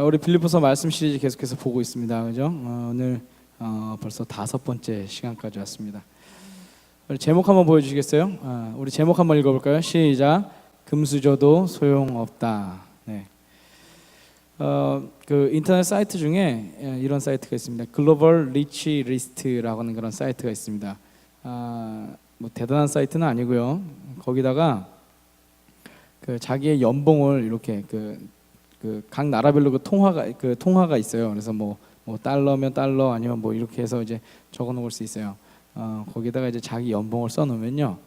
자, 우리 빌리포서 말씀 시리즈 계속해서 보고 있습니다. 그죠? 어, 오늘 어, 벌써 다섯 번째 시간까지 왔습니다. 제목 한번 보여주시겠어요? 아, 우리 제목 한번 읽어볼까요? 시작. 금수저도 소용없다. 네. 어, 그 인터넷 사이트 중에 예, 이런 사이트가 있습니다. 글로벌 리치 리스트라고 하는 그런 사이트가 있습니다. 아, 뭐 대단한 사이트는 아니고요. 거기다가 그 자기의 연봉을 이렇게 그 그 각 나라별로 그 통화가 그 통화가 있어요. 그래서 뭐, 뭐 달러면 달러 아니면 뭐 이렇게 해서 이제 적어 놓을 수 있어요. 어, 거기다가 이제 자기 연봉을 써 놓으면요.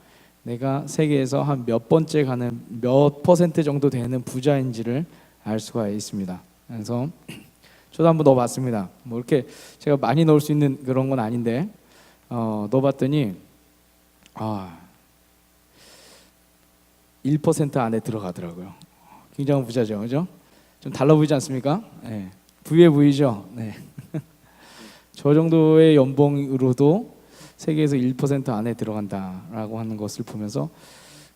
내가 세계에서 한 몇 번째 가는 몇 퍼센트 정도 되는 부자인지를 알 수가 있습니다. 그래서 저도 한번 넣어봤습니다. 뭐 이렇게 제가 많이 넣을 수 있는 그런 건 아닌데 어, 넣어봤더니 아, 1% 안에 들어가더라고요. 굉장한 부자죠, 그죠? 좀 달라 보이지 않습니까? 네. 부유해 보이죠? 네. 저 정도의 연봉으로도 세계에서 1% 안에 들어간다라고 하는 것을 보면서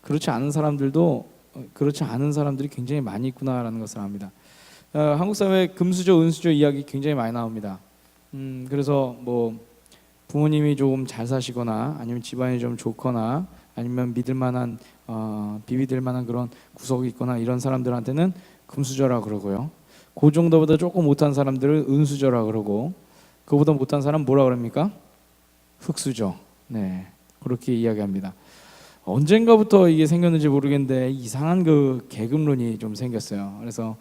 그렇지 않은 사람들도 어, 그렇지 않은 사람들이 굉장히 많이 있구나라는 것을 압니다. 어, 한국 사회 금수저, 은수저 이야기 굉장히 많이 나옵니다. 음, 그래서 뭐 부모님이 조금 잘 사시거나 아니면 집안이 좀 좋거나 아니면 믿을 만한 어, 비비될 만한 그런 구석이 있거나 이런 사람들한테는 금수저라 그러고요. 그 정도보다 조금 못한 사람들을 은수저라 그러고 그보다 못한 사람 뭐라 그럽니까? 흑수저. 네. 그렇게 이야기합니다. 언젠가부터 이게 생겼는지 모르겠는데 이상한 그 계급론이 좀 생겼어요. 그래서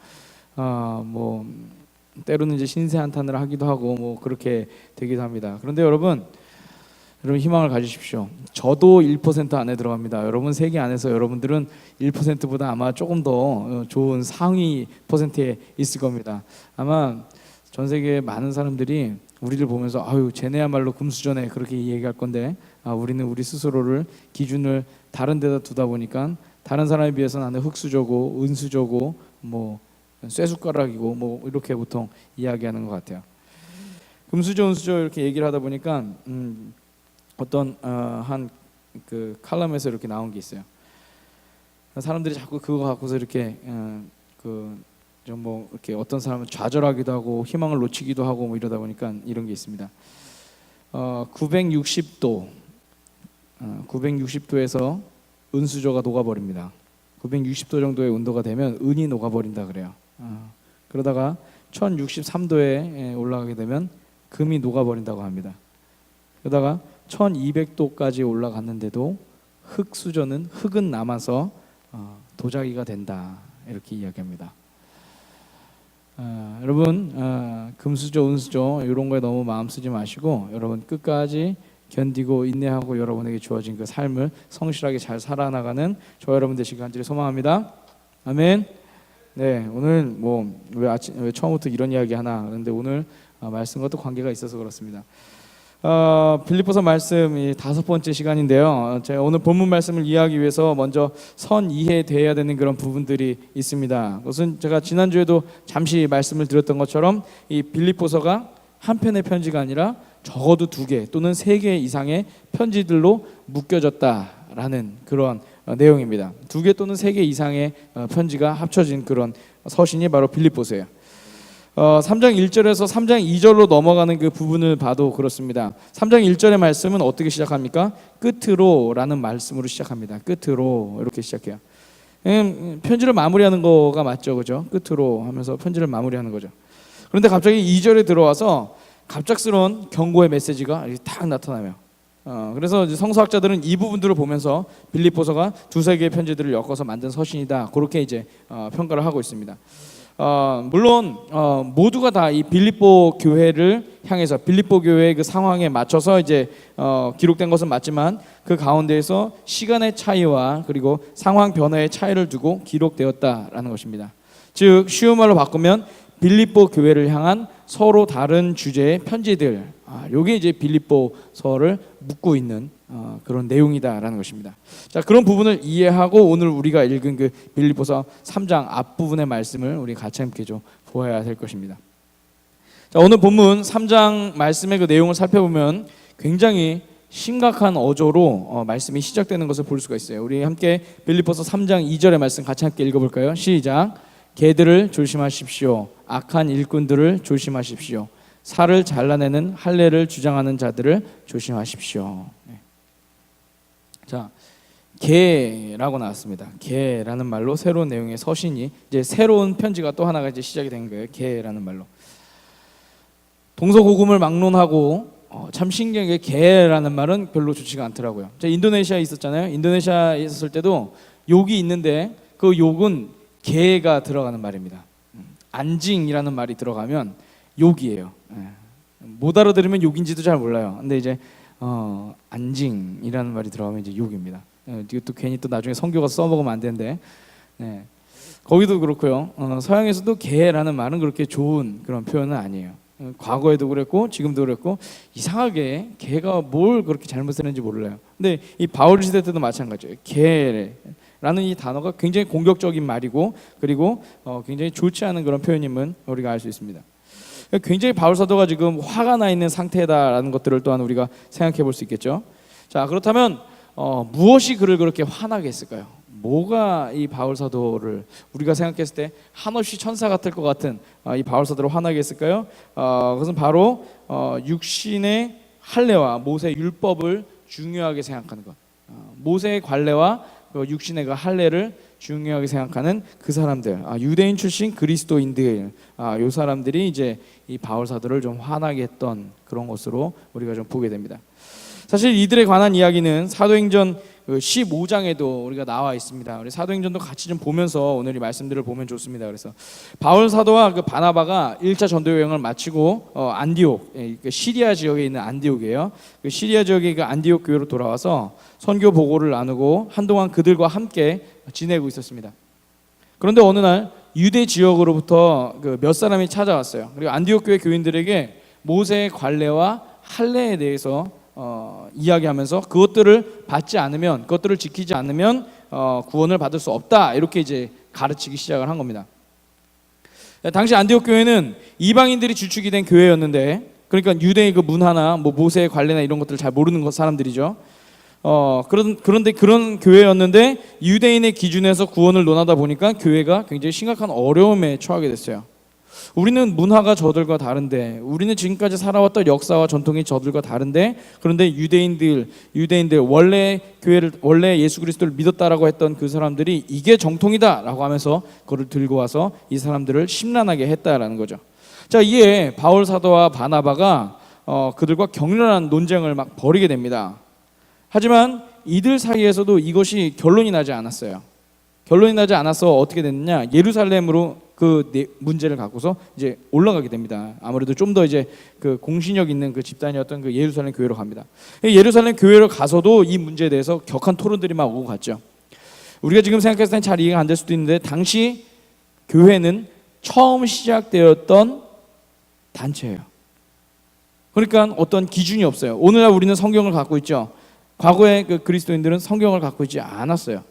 아뭐 때로는 이제 신세 한탄을 하기도 하고 뭐 그렇게 되기도 합니다. 그런데 여러분 여러분 희망을 가지십시오. 저도 1% 안에 들어갑니다. 여러분 세계 안에서 여러분들은 1%보다 아마 조금 더 어, 좋은 상위 퍼센트에 있을 겁니다. 아마 전 세계 많은 사람들이 우리를 보면서 아유 쟤네야말로 금수저네 그렇게 얘기할 건데 아, 우리는 우리 스스로를 기준을 다른 데다 두다 보니까 다른 사람에 비해서 나는 흙수저고 은수저고 뭐 쇠숟가락이고 뭐 이렇게 보통 이야기하는 것 같아요. 금수저 은수저 이렇게 얘기를 하다 보니까 음, 어떤 어, 한그 칼럼에서 이렇게 나온 게 있어요. 사람들이 자꾸 그거 갖고서 이렇게 어, 그좀 뭐 이렇게 어떤 사람은 좌절하기도 하고 희망을 놓치기도 하고 뭐 이러다 보니까 이런 게 있습니다. 어, 960도 어, 960도에서 은수저가 녹아버립니다. 960도 정도의 온도가 되면 은이 녹아버린다 그래요. 어, 그러다가 1063도에 올라가게 되면 금이 녹아버린다고 합니다. 그러다가 1200도까지 올라갔는데도 흙 수저는 흙은 남아서 어, 도자기가 된다 이렇게 이야기합니다. 어, 여러분 어, 금수저 은수저 이런 거에 너무 마음 쓰지 마시고 여러분 끝까지 견디고 인내하고 여러분에게 주어진 그 삶을 성실하게 잘 살아나가는 저 여러분 되시길 간절히 소망합니다. 아멘. 네 오늘 뭐왜 아침 왜 처음부터 이런 이야기 하나 그런데 오늘 어, 말씀과 또 관계가 있어서 그렇습니다. 어, 빌립보서 말씀 이 다섯 번째 시간인데요. 어, 제가 오늘 본문 말씀을 이해하기 위해서 먼저 선 이해돼야 되는 그런 부분들이 있습니다. 그것은 제가 지난 주에도 잠시 말씀을 드렸던 것처럼 이 빌립보서가 한 편의 편지가 아니라 적어도 두 개 또는 세 개 이상의 편지들로 묶여졌다라는 그런 어, 내용입니다. 두 개 또는 세 개 이상의 어, 편지가 합쳐진 그런 서신이 바로 빌립보서예요. 어, 3장 1절에서 3장 2절로 넘어가는 그 부분을 봐도 그렇습니다. 3장 1절의 말씀은 어떻게 시작합니까? 끝으로라는 말씀으로 시작합니다. 끝으로 이렇게 시작해요. 음, 편지를 마무리하는 거가 맞죠, 그죠? 끝으로 하면서 편지를 마무리하는 거죠. 그런데 갑자기 2절에 들어와서 갑작스러운 경고의 메시지가 딱 나타나요. 어, 그래서 성서학자들은 이 부분들을 보면서 빌립보서가 두세 개의 편지들을 엮어서 만든 서신이다. 그렇게 이제 어, 평가를 하고 있습니다. 어, 물론 어, 모두가 다 이 빌립보 교회를 향해서 빌립보 교회의 그 상황에 맞춰서 이제 어, 기록된 것은 맞지만 그 가운데에서 시간의 차이와 그리고 상황 변화의 차이를 두고 기록되었다라는 것입니다. 즉 쉬운 말로 바꾸면 빌립보 교회를 향한 서로 다른 주제의 편지들, 아, 요게 이제 빌립보서를 묻고 있는 어, 그런 내용이다라는 것입니다. 자 그런 부분을 이해하고 오늘 우리가 읽은 그 빌립보서 3장 앞 부분의 말씀을 우리 같이 함께 좀 보아야 될 것입니다. 자 오늘 본문 3장 말씀의 그 내용을 살펴보면 굉장히 심각한 어조로 어, 말씀이 시작되는 것을 볼 수가 있어요. 우리 함께 빌립보서 3장 2절의 말씀 같이 함께 읽어 볼까요? 시작. 개들을 조심하십시오. 악한 일꾼들을 조심하십시오. 살을 잘라내는 할례를 주장하는 자들을 조심하십시오. 네. 자, 개라고 나왔습니다. 개라는 말로 새로운 내용의 서신이 이제 새로운 편지가 또 하나가 이제 시작이 된 거예요. 개라는 말로. 동서고금을 막론하고 어, 참 신기한 게 개라는 말은 별로 좋지가 않더라고요. 제가 인도네시아에 있었잖아요. 인도네시아에 있었을 때도 욕이 있는데 그 욕은 개가 들어가는 말입니다. 음, 안징이라는 말이 들어가면 욕이에요. 예. 못 알아들으면 욕인지도 잘 몰라요. 근데 이제 어, 안징이라는 말이 들어가면 이제 욕입니다. 예, 이것도 괜히 또 나중에 성교가 써먹으면 안 되는데 네. 거기도 그렇고요. 어, 서양에서도 개라는 말은 그렇게 좋은 그런 표현은 아니에요. 어, 과거에도 그랬고 지금도 그랬고 이상하게 개가 뭘 그렇게 잘못했는지 몰라요. 근데 이 바울 시대 때도 마찬가지예요. 개라는 이 단어가 굉장히 공격적인 말이고 그리고 어, 굉장히 좋지 않은 그런 표현임은 우리가 알 수 있습니다. 굉장히 바울 사도가 지금 화가 나 있는 상태다라는 것들을 또한 우리가 생각해 볼 수 있겠죠. 자 그렇다면 어, 무엇이 그를 그렇게 화나게 했을까요? 뭐가 이 바울 사도를 우리가 생각했을 때 한없이 천사 같을 것 같은 어, 이 바울 사도를 화나게 했을까요? 어, 그것은 바로 어, 육신의 할례와 모세 율법을 중요하게 생각하는 것. 어, 모세의 관례와 그 육신의 그 할례를 중요하게 생각하는 그 사람들, 아, 유대인 출신 그리스도인들, 아, 요 사람들이 이제 이 바울 사도를 좀 화나게 했던 그런 것으로 우리가 좀 보게 됩니다. 사실 이들에 관한 이야기는 사도행전 15장에도 우리가 나와 있습니다. 우리 사도행전도 같이 좀 보면서 오늘 이 말씀들을 보면 좋습니다. 그래서 바울 사도와 그 바나바가 1차 전도 여행을 마치고 어, 안디옥, 예, 그 시리아 지역에 있는 안디옥이에요. 그 시리아 지역의 그 안디옥 교회로 돌아와서 선교 보고를 나누고 한동안 그들과 함께 지내고 있었습니다. 그런데 어느 날 유대 지역으로부터 그 몇 사람이 찾아왔어요. 그리고 안디옥 교회 교인들에게 모세의 관례와 할례에 대해서 어, 이야기하면서 그것들을 받지 않으면 그것들을 지키지 않으면 어, 구원을 받을 수 없다 이렇게 이제 가르치기 시작을 한 겁니다. 당시 안디옥 교회는 이방인들이 주축이 된 교회였는데 그러니까 유대의 그 문화나 뭐 모세의 관례나 이런 것들을 잘 모르는 것 사람들이죠. 어 그런 그런데 그런 교회였는데 유대인의 기준에서 구원을 논하다 보니까 교회가 굉장히 심각한 어려움에 처하게 됐어요. 우리는 문화가 저들과 다른데 우리는 지금까지 살아왔던 역사와 전통이 저들과 다른데 그런데 유대인들 유대인들 원래 교회를 원래 예수 그리스도를 믿었다라고 했던 그 사람들이 이게 정통이다라고 하면서 그걸 들고 와서 이 사람들을 심란하게 했다라는 거죠. 자 이에 바울 사도와 바나바가 어, 그들과 격렬한 논쟁을 막 벌이게 됩니다. 하지만 이들 사이에서도 이것이 결론이 나지 않았어요. 결론이 나지 않아서 어떻게 됐느냐? 예루살렘으로 그 네- 문제를 갖고서 이제 올라가게 됩니다. 아무래도 좀 더 이제 그 공신력 있는 그 집단이었던 그 예루살렘 교회로 갑니다. 예루살렘 교회로 가서도 이 문제에 대해서 격한 토론들이 막 오고 갔죠. 우리가 지금 생각했을 땐 잘 이해가 안 될 수도 있는데 당시 교회는 처음 시작되었던 단체예요. 그러니까 어떤 기준이 없어요. 오늘날 우리는 성경을 갖고 있죠. 과거에 그 그리스도인들은 성경을 갖고 있지 않았어요.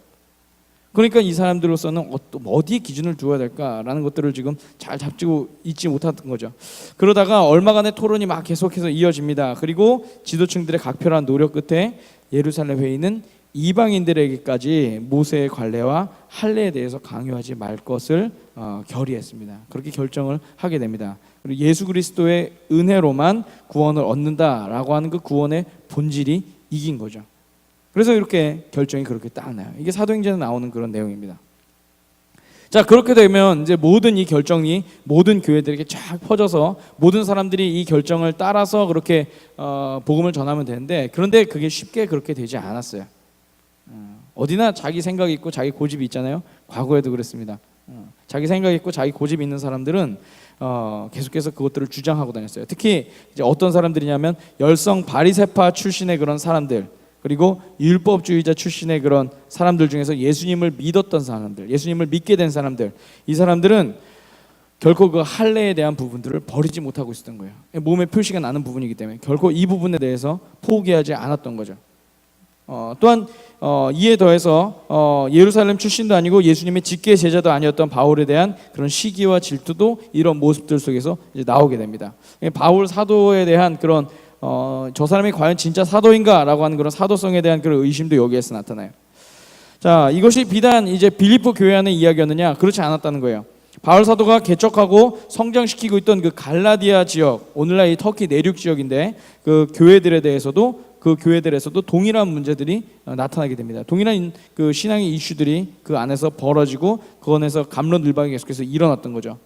그러니까 이 사람들로서는 어- 어디에 기준을 두어야 될까라는 것들을 지금 잘 잡지고 있지 못했던 거죠. 그러다가 얼마간의 토론이 막 계속해서 이어집니다. 그리고 지도층들의 각별한 노력 끝에 예루살렘 회의는 이방인들에게까지 모세의 관례와 할례에 대해서 강요하지 말 것을 어, 결의했습니다. 그렇게 결정을 하게 됩니다. 그리고 예수 그리스도의 은혜로만 구원을 얻는다라고 하는 그 구원의 본질이 이긴 거죠. 그래서 이렇게 결정이 그렇게 딱 나요. 이게 사도행전에 나오는 그런 내용입니다. 자 그렇게 되면 이제 모든 이 결정이 모든 교회들에게 쫙 퍼져서 모든 사람들이 이 결정을 따라서 그렇게 어, 복음을 전하면 되는데 그런데 그게 쉽게 그렇게 되지 않았어요. 어, 어디나 자기 생각이 있고 자기 고집이 있잖아요. 과거에도 그랬습니다. 어, 자기 생각이 있고 자기 고집이 있는 사람들은 어, 계속해서 그것들을 주장하고 다녔어요. 특히 이제 어떤 사람들이냐면 열성 바리세파 출신의 그런 사람들 그리고 율법주의자 출신의 그런 사람들 중에서 예수님을 믿었던 사람들, 예수님을 믿게 된 사람들, 이 사람들은 결코 그 할례에 대한 부분들을 버리지 못하고 있었던 거예요. 몸에 표시가 나는 부분이기 때문에 결코 이 부분에 대해서 포기하지 않았던 거죠. 어, 또한 어, 이에 더해서 어, 예루살렘 출신도 아니고 예수님의 직계 제자도 아니었던 바울에 대한 그런 시기와 질투도 이런 모습들 속에서 나오게 됩니다. 바울 사도에 대한 그런 어, 저 사람이 과연 진짜 사도인가라고 하는 그런 사도성에 대한 그런 의심도 여기에서 나타나요. 자, 이것이 비단 이제 빌립보 교회 안의 이야기였느냐? 그렇지 않았다는 거예요. 바울 사도가 개척하고 성장시키고 있던 그 갈라디아 지역, 오늘날 이 터키 내륙 지역인데 그 교회들에 대해서도 그 교회들에서도 동일한 문제들이 어, 나타나게 됩니다. 동일한 그 신앙의 이슈들이 그 안에서 벌어지고 그 안에서 감론을박이 계속해서 일어났던 거죠.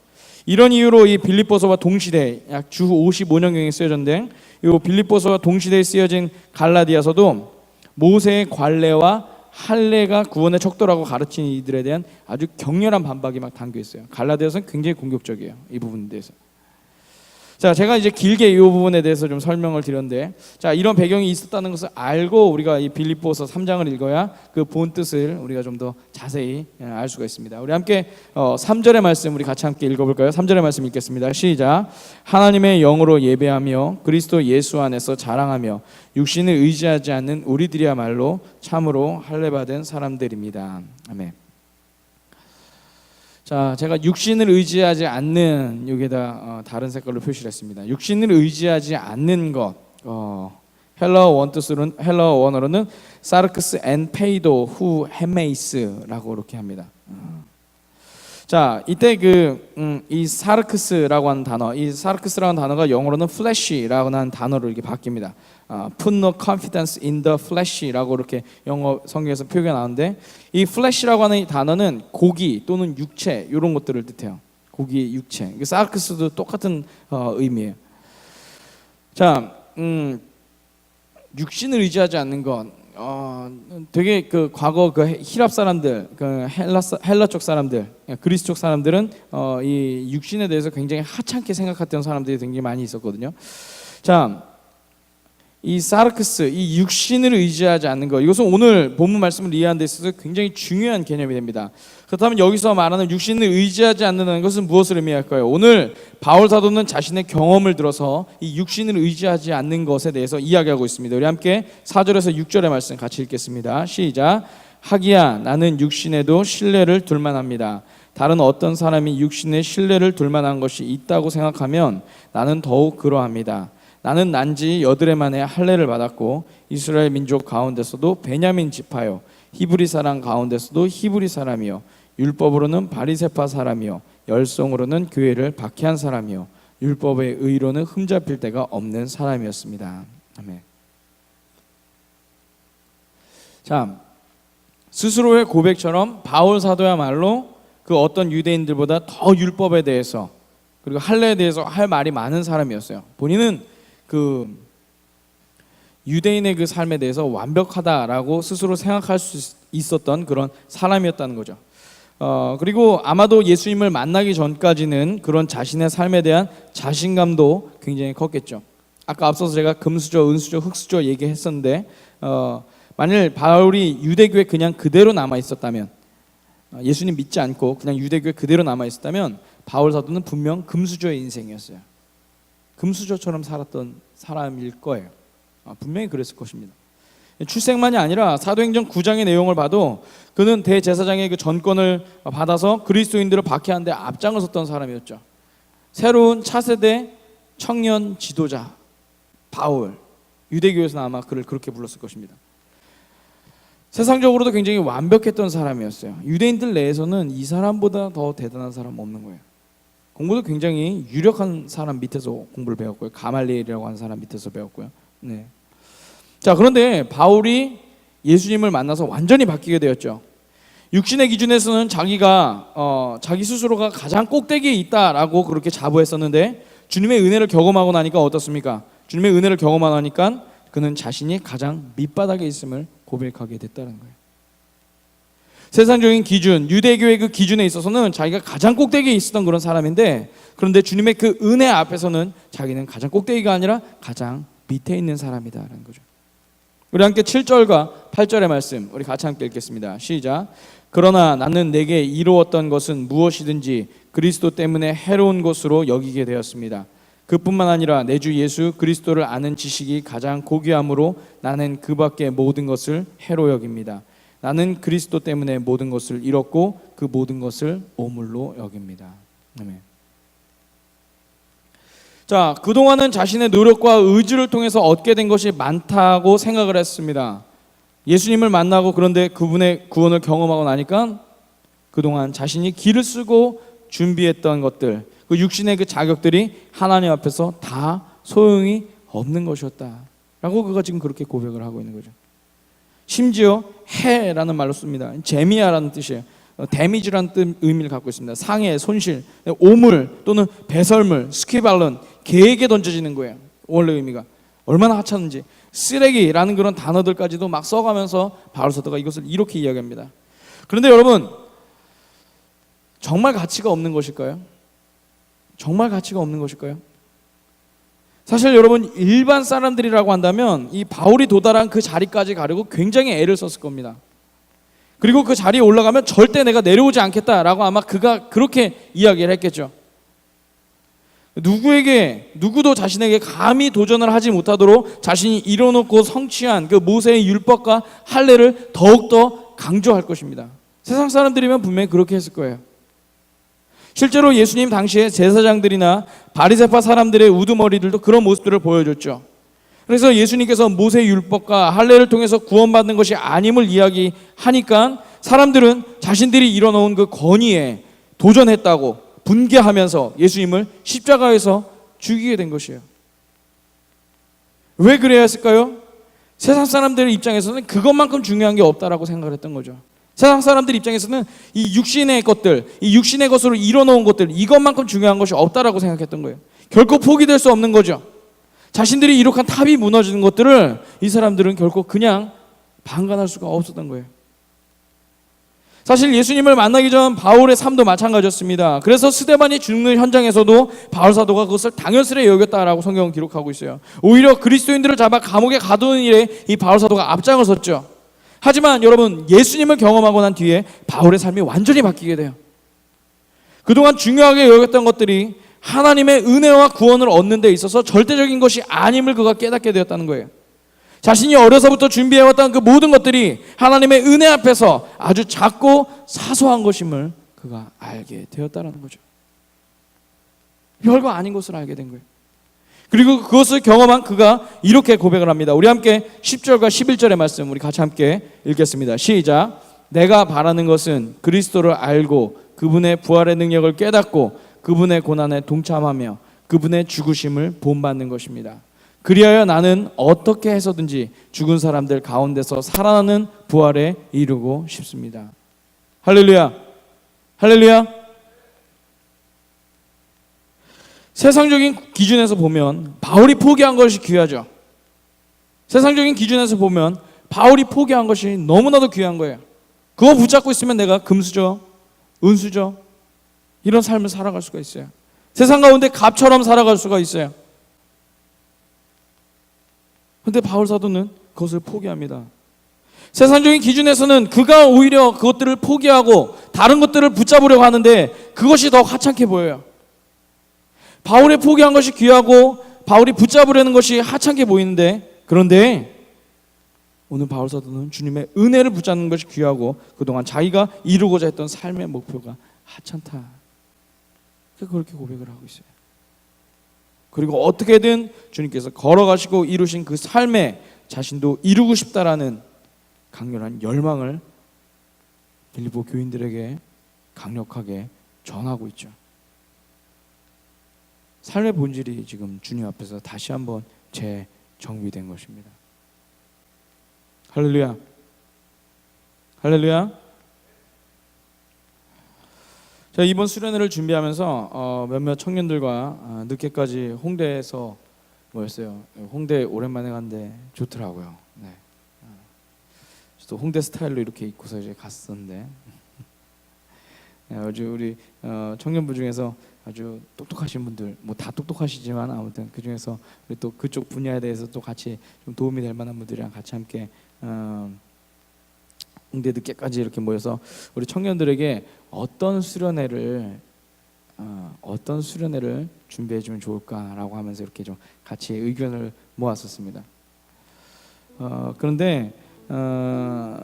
이런 이유로 이 빌립보서와 동시대 약 주 55년경에 쓰여졌는데 이 빌립보서와 동시대에 쓰여진 갈라디아서도 모세의 관례와 할례가 구원의 척도라고 가르친 이들에 대한 아주 격렬한 반박이 막 담겨 있어요. 갈라디아서는 굉장히 공격적이에요. 이 부분에 대해서. 자, 제가 이제 길게 이 부분에 대해서 좀 설명을 드렸는데, 자, 이런 배경이 있었다는 것을 알고 우리가 이 빌립보서 3장을 읽어야 그 본 뜻을 우리가 좀 더 자세히 예, 알 수가 있습니다. 우리 함께 어, 3절의 말씀 우리 같이 함께 읽어볼까요? 3절의 말씀 읽겠습니다. 시작. 하나님의 영으로 예배하며 그리스도 예수 안에서 자랑하며 육신을 의지하지 않는 우리들이야말로 참으로 할례 받은 사람들입니다. 아멘. 자, 제가 육신을 의지하지 않는 여기에다 어, 다른 색깔로 표시를 했습니다. 육신을 의지하지 않는 것. 어, 헬러 원뜻으로는 헬러 원어로는 사르크스 앤 페이도 후 헤메이스라고 이렇게 합니다. 어. 자, 이때 그이 사르크스라고 하는 단어, 이 사르크스라는 단어가 영어로는 flesh라고 하는 단어로 이렇게 바뀝니다. 아, put no confidence in the flesh라고 이렇게 영어 성경에서 표기가 나오는데 이 flesh라고 하는 이 단어는 고기 또는 육체 이런 것들을 뜻해요. 고기, 육체. 그 사르크스도 똑같은 어, 의미예요. 자, 음, 육신을 의지하지 않는 건 어, 되게 그 과거 그 히랍 사람들, 그 헬라 헬라 쪽 사람들, 그리스 쪽 사람들은 어, 이 육신에 대해서 굉장히 하찮게 생각했던 사람들이 굉장히 많이 있었거든요. 자, 이 사르크스, 이 육신을 의지하지 않는 것, 이것은 오늘 본문 말씀을 이해하는 데 있어서 굉장히 중요한 개념이 됩니다. 그렇다면 여기서 말하는 육신을 의지하지 않는다는 것은 무엇을 의미할까요? 오늘 바울 사도는 자신의 경험을 들어서 이 육신을 의지하지 않는 것에 대해서 이야기하고 있습니다. 우리 함께 4절에서 6절의 말씀 같이 읽겠습니다. 시작. 하기야 나는 육신에도 신뢰를 둘 만 합니다. 다른 어떤 사람이 육신에 신뢰를 둘 만한 것이 있다고 생각하면 나는 더욱 그러합니다. 나는 난지 여드레 만에 할례를 받았고 이스라엘 민족 가운데서도 베냐민 지파요 히브리 사람 가운데서도 히브리 사람이요 율법으로는 바리세파 사람이요 열성으로는 교회를 박해한 사람이요 율법의 의로는 흠잡힐 데가 없는 사람이었습니다. 아멘. 자, 스스로의 고백처럼 바울 사도야말로 그 어떤 유대인들보다 더 율법에 대해서 그리고 할례에 대해서 할 말이 많은 사람이었어요. 본인은 그 유대인의 그 삶에 대해서 완벽하다라고 스스로 생각할 수 있었던 그런 사람이었다는 거죠. 어, 그리고 아마도 예수님을 만나기 전까지는 그런 자신의 삶에 대한 자신감도 굉장히 컸겠죠. 아까 앞서서 제가 금수저, 은수저, 흙수저 얘기했었는데 어, 만일 바울이 유대교에 그냥 그대로 남아 있었다면 어, 예수님 믿지 않고 그냥 유대교에 그대로 남아 있었다면 바울 사도는 분명 금수저의 인생이었어요. 금수저처럼 살았던 사람일 거예요. 아, 분명히 그랬을 것입니다. 출생만이 아니라 사도행전 9장의 내용을 봐도 그는 대제사장의 그 전권을 받아서 그리스도인들을 박해하는데 앞장을 섰던 사람이었죠. 새로운 차세대 청년 지도자 바울 유대교에서는 아마 그를 그렇게 불렀을 것입니다. 세상적으로도 굉장히 완벽했던 사람이었어요. 유대인들 내에서는 이 사람보다 더 대단한 사람 없는 거예요. 공부도 굉장히 유력한 사람 밑에서 공부를 배웠고요. 가말리엘이라고 하는 사람 밑에서 배웠고요. 네. 자, 그런데 바울이 예수님을 만나서 완전히 바뀌게 되었죠. 육신의 기준에서는 자기가 어, 자기 스스로가 가장 꼭대기에 있다라고 그렇게 자부했었는데 주님의 은혜를 경험하고 나니까 어떻습니까? 주님의 은혜를 경험하고 나니까 그는 자신이 가장 밑바닥에 있음을 고백하게 됐다는 거예요. 세상적인 기준, 유대교의 그 기준에 있어서는 자기가 가장 꼭대기에 있었던 그런 사람인데 그런데 주님의 그 은혜 앞에서는 자기는 가장 꼭대기가 아니라 가장 밑에 있는 사람이다라는 거죠. 우리 함께 7절과 8절의 말씀 우리 같이 함께 읽겠습니다. 시작. 그러나 나는 내게 이루었던 것은 무엇이든지 그리스도 때문에 해로운 것으로 여기게 되었습니다. 그뿐만 아니라 내 주 예수 그리스도를 아는 지식이 가장 고귀함으로 나는 그밖에 모든 것을 해로 여깁니다. 나는 그리스도 때문에 모든 것을 잃었고 그 모든 것을 오물로 여깁니다. 아멘. 자, 그동안은 자신의 노력과 의지를 통해서 얻게 된 것이 많다고 생각을 했습니다. 예수님을 만나고 그런데 그분의 구원을 경험하고 나니까 그동안 자신이 길을 쓰고 준비했던 것들, 그 육신의 그 자격들이 하나님 앞에서 다 소용이 없는 것이었다 라고 그가 지금 그렇게 고백을 하고 있는 거죠. 심지어 해라는 말로 씁니다. 재미야라는 뜻이에요. 어, 데미지라는 뜻 의미를 갖고 있습니다. 상해, 손실, 오물 또는 배설물, 스키발런, 개에게 던져지는 거예요. 원래 의미가 얼마나 하찮은지 쓰레기라는 그런 단어들까지도 막 써가면서 바울 사도가 이것을 이렇게 이야기합니다. 그런데 여러분 정말 가치가 없는 것일까요? 정말 가치가 없는 것일까요? 사실 여러분 일반 사람들이라고 한다면 이 바울이 도달한 그 자리까지 가려고 굉장히 애를 썼을 겁니다. 그리고 그 자리에 올라가면 절대 내가 내려오지 않겠다라고 아마 그가 그렇게 이야기를 했겠죠. 누구에게 누구도 자신에게 감히 도전을 하지 못하도록 자신이 이뤄놓고 성취한 그 모세의 율법과 할례를 더욱더 강조할 것입니다. 세상 사람들이면 분명히 그렇게 했을 거예요. 실제로 예수님 당시에 제사장들이나 바리새파 사람들의 우두머리들도 그런 모습들을 보여줬죠. 그래서 예수님께서 모세 율법과 할례를 통해서 구원받는 것이 아님을 이야기하니까 사람들은 자신들이 이뤄놓은 그 권위에 도전했다고 분개하면서 예수님을 십자가에서 죽이게 된 것이에요. 왜 그래야 했을까요? 세상 사람들의 입장에서는 그것만큼 중요한 게 없다라고 생각을 했던 거죠. 세상 사람들 입장에서는 이 육신의 것들, 이 육신의 것으로 이뤄놓은 것들 이것만큼 중요한 것이 없다라고 생각했던 거예요. 결코 포기될 수 없는 거죠. 자신들이 이룩한 탑이 무너지는 것들을 이 사람들은 결코 그냥 방관할 수가 없었던 거예요. 사실 예수님을 만나기 전 바울의 삶도 마찬가지였습니다. 그래서 스데반이 죽는 현장에서도 바울 사도가 그것을 당연스레 여겼다라고 성경은 기록하고 있어요. 오히려 그리스도인들을 잡아 감옥에 가두는 일에 이 바울 사도가 앞장을 섰죠. 하지만 여러분 예수님을 경험하고 난 뒤에 바울의 삶이 완전히 바뀌게 돼요. 그동안 중요하게 여겼던 것들이 하나님의 은혜와 구원을 얻는 데 있어서 절대적인 것이 아님을 그가 깨닫게 되었다는 거예요. 자신이 어려서부터 준비해왔던 그 모든 것들이 하나님의 은혜 앞에서 아주 작고 사소한 것임을 그가 알게 되었다는 거죠. 별거 아닌 것을 알게 된 거예요. 그리고 그것을 경험한 그가 이렇게 고백을 합니다. 우리 함께 10절과 11절의 말씀 우리 같이 함께 읽겠습니다. 시작. 내가 바라는 것은 그리스도를 알고 그분의 부활의 능력을 깨닫고 그분의 고난에 동참하며 그분의 죽으심을 본받는 것입니다. 그리하여 나는 어떻게 해서든지 죽은 사람들 가운데서 살아나는 부활에 이르고 싶습니다. 할렐루야. 할렐루야. 세상적인 기준에서 보면 바울이 포기한 것이 귀하죠. 세상적인 기준에서 보면 바울이 포기한 것이 너무나도 귀한 거예요. 그거 붙잡고 있으면 내가 금수저, 은수저 이런 삶을 살아갈 수가 있어요. 세상 가운데 갑처럼 살아갈 수가 있어요. 근데 바울 사도는 그것을 포기합니다. 세상적인 기준에서는 그가 오히려 그것들을 포기하고 다른 것들을 붙잡으려고 하는데 그것이 더 하찮게 보여요. 바울이 포기한 것이 귀하고 바울이 붙잡으려는 것이 하찮게 보이는데 그런데 오늘 바울 사도는 주님의 은혜를 붙잡는 것이 귀하고 그동안 자기가 이루고자 했던 삶의 목표가 하찮다. 그렇게 고백을 하고 있어요. 그리고 어떻게든 주님께서 걸어가시고 이루신 그 삶에 자신도 이루고 싶다라는 강렬한 열망을 빌리보 교인들에게 강력하게 전하고 있죠. 삶의 본질이 지금 주님 앞에서 다시 한번 재정비된 것입니다. 할렐루야. 할렐루야. 자 이번 수련회를 준비하면서 어, 몇몇 청년들과 어, 늦게까지 홍대에서 뭐였어요? 홍대 오랜만에 간데 좋더라고요. 네. 어, 또 홍대 스타일로 이렇게 입고서 이제 갔었는데 네, 아주 우리 어, 청년부 중에서 아주 똑똑하신 분들 뭐 다 똑똑하시지만 아무튼 그 중에서 우리 또 그쪽 분야에 대해서 또 같이 좀 도움이 될 만한 분들이랑 같이 함께 어, 홍대 늦게까지 이렇게 모여서 우리 청년들에게 어떤 수련회를 어, 어떤 수련회를 준비해 주면 좋을까라고 하면서 이렇게 좀 같이 의견을 모았었습니다. 어, 그런데 어,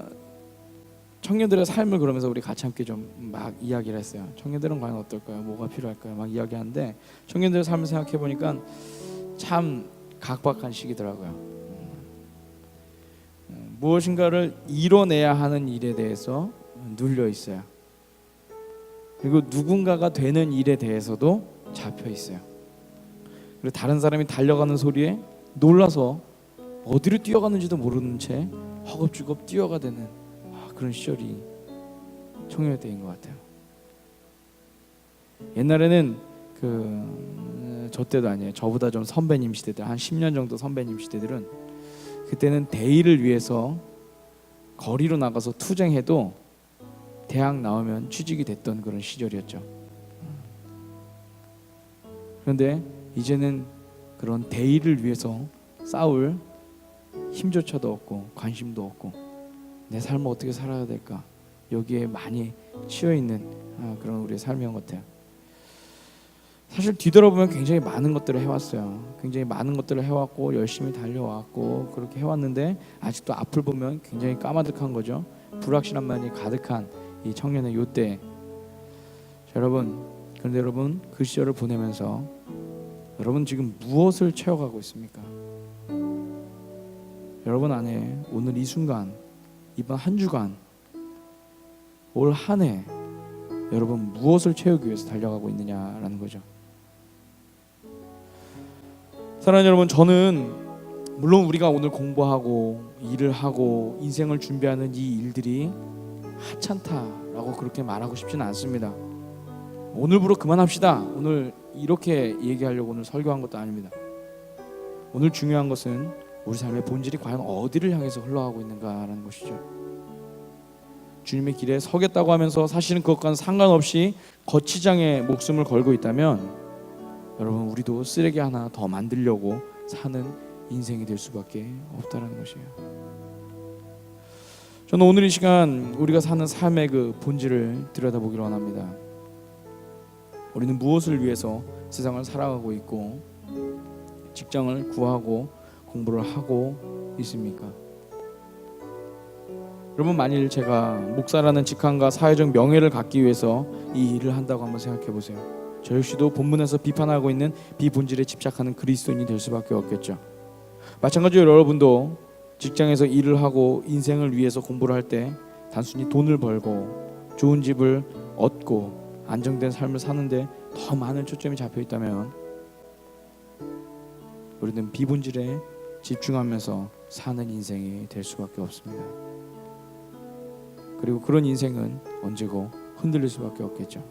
청년들의 삶을 그러면서 우리 같이 함께 좀 막 이야기를 했어요. 청년들은 과연 어떨까요? 뭐가 필요할까요? 막 이야기하는데 청년들의 삶을 생각해 보니까 참 각박한 시기더라고요. 음, 무엇인가를 이뤄내야 하는 일에 대해서 눌려 있어요. 그리고 누군가가 되는 일에 대해서도 잡혀 있어요. 그리고 다른 사람이 달려가는 소리에 놀라서 어디로 뛰어가는지도 모르는 채 허겁지겁 뛰어가 되는 아, 그런 시절이 청년의 때인 것 같아요. 옛날에는 그 저 때도 아니에요. 저보다 좀 선배님 시대들 한 10년 정도 선배님 시대들은 그때는 대의를 위해서 거리로 나가서 투쟁해도 대학 나오면 취직이 됐던 그런 시절이었죠. 그런데 이제는 그런 대의를 위해서 싸울 힘조차도 없고 관심도 없고 내 삶을 어떻게 살아야 될까 여기에 많이 치여 있는 아, 그런 우리의 삶인 것 같아요. 사실 뒤돌아보면 굉장히 많은 것들을 해왔어요. 굉장히 많은 것들을 해왔고 열심히 달려왔고 그렇게 해왔는데 아직도 앞을 보면 굉장히 까마득한 거죠. 불확실함만이 가득한 이 청년의 요때. 여러분, 그런데 여러분 그 시절을 보내면서 여러분 지금 무엇을 채워가고 있습니까? 여러분 안에 오늘 이 순간 이번 한 주간 올 한 해 여러분 무엇을 채우기 위해서 달려가고 있느냐라는 거죠. 사랑하는 여러분, 저는 물론 우리가 오늘 공부하고 일을 하고 인생을 준비하는 이 일들이 하찮다라고 그렇게 말하고 싶지는 않습니다. 오늘부로 그만합시다. 오늘 이렇게 얘기하려고 오늘 설교한 것도 아닙니다. 오늘 중요한 것은 우리 삶의 본질이 과연 어디를 향해서 흘러가고 있는가라는 것이죠. 주님의 길에 서겠다고 하면서 사실은 그것과는 상관없이 거치장에 목숨을 걸고 있다면 여러분 우리도 쓰레기 하나 더 만들려고 사는 인생이 될 수밖에 없다라는 것이에요. 저는 오늘 이 시간 우리가 사는 삶의 그 본질을 들여다보기를 원합니다. 우리는 무엇을 위해서 세상을 살아가고 있고 직장을 구하고 공부를 하고 있습니까? 여러분 만일 제가 목사라는 직함과 사회적 명예를 갖기 위해서 이 일을 한다고 한번 생각해 보세요. 저 역시도 본문에서 비판하고 있는 비본질에 집착하는 그리스도인이 될 수밖에 없겠죠. 마찬가지로 여러분도 직장에서 일을 하고 인생을 위해서 공부를 할 때 단순히 돈을 벌고 좋은 집을 얻고 안정된 삶을 사는데 더 많은 초점이 잡혀 있다면 우리는 비본질에 집중하면서 사는 인생이 될 수밖에 없습니다. 그리고 그런 인생은 언제고 흔들릴 수밖에 없겠죠.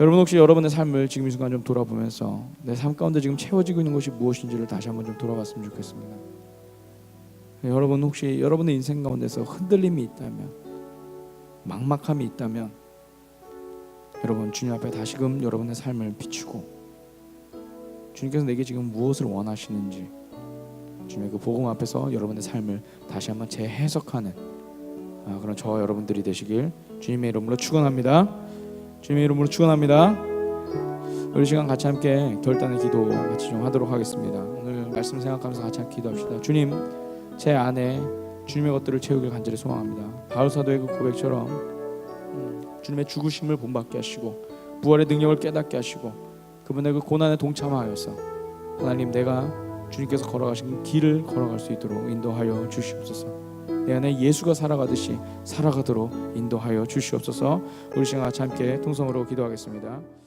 여러분 혹시 여러분의 삶을 지금 이 순간 좀 돌아보면서 내 삶 가운데 지금 채워지고 있는 것이 무엇인지를 다시 한번 좀 돌아봤으면 좋겠습니다. 여러분 혹시 여러분의 인생 가운데서 흔들림이 있다면 막막함이 있다면 여러분 주님 앞에 다시금 여러분의 삶을 비추고 주님께서 내게 지금 무엇을 원하시는지 주님의 그 복음 앞에서 여러분의 삶을 다시 한번 재해석하는 아, 그런 저와 여러분들이 되시길 주님의 이름으로 축원합니다. 주님의 이름으로 축원합니다. 우리 시간 같이 함께 결단의 기도 같이 좀 하도록 하겠습니다. 오늘 말씀 생각하면서 같이 기도합시다. 주님, 제 안에 주님의 것들을 채우길 간절히 소망합니다. 바울 사도의 그 고백처럼 음, 주님의 죽으심을 본받게 하시고 부활의 능력을 깨닫게 하시고 그분의 그 고난에 동참하여서 하나님 내가 주님께서 걸어가신 길을 걸어갈 수 있도록 인도하여 주시옵소서. 내 안에 예수가 살아가듯이 살아가도록 인도하여 주시옵소서. 우리 시간 같이 함께 통성으로 기도하겠습니다.